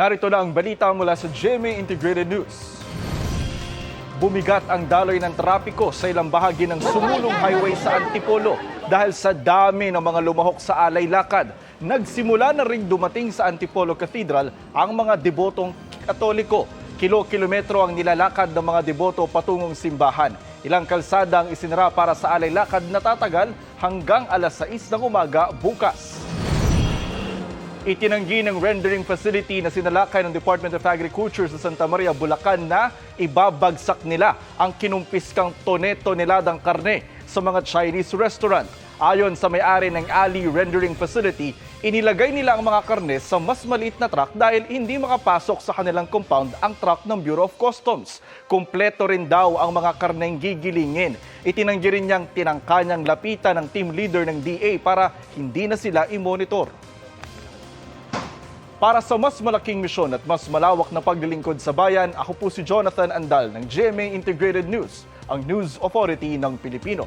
Narito na ang balita mula sa GMA Integrated News. Bumigat ang daloy ng trapiko sa ilang bahagi ng Sumulong Highway sa Antipolo dahil sa dami ng mga lumahok sa alay lakad. Nagsimula na ring dumating sa Antipolo Cathedral ang mga debotong katoliko. Kilo-kilometro ang nilalakad ng mga deboto patungong simbahan. Ilang kalsada ang isinara para sa alay lakad na tatagal hanggang alas 6 ng umaga bukas. Itinanggi ng rendering facility na sinalakay ng Department of Agriculture sa Santa Maria, Bulacan na ibabagsak nila ang kinumpiskang tone-toneladang karne sa mga Chinese restaurant. Ayon sa may-ari ng Ali Rendering Facility, inilagay nila ang mga karne sa mas maliit na truck dahil hindi makapasok sa kanilang compound ang truck ng Bureau of Customs. Kumpleto rin daw ang mga karneng gigilingin. Itinanggi rin niyang tinangka lapitan ng team leader ng DA para hindi na sila i-monitor. Para sa mas malaking misyon at mas malawak na paglilingkod sa bayan, ako po si Jonathan Andal ng GMA Integrated News, ang News Authority ng Pilipino.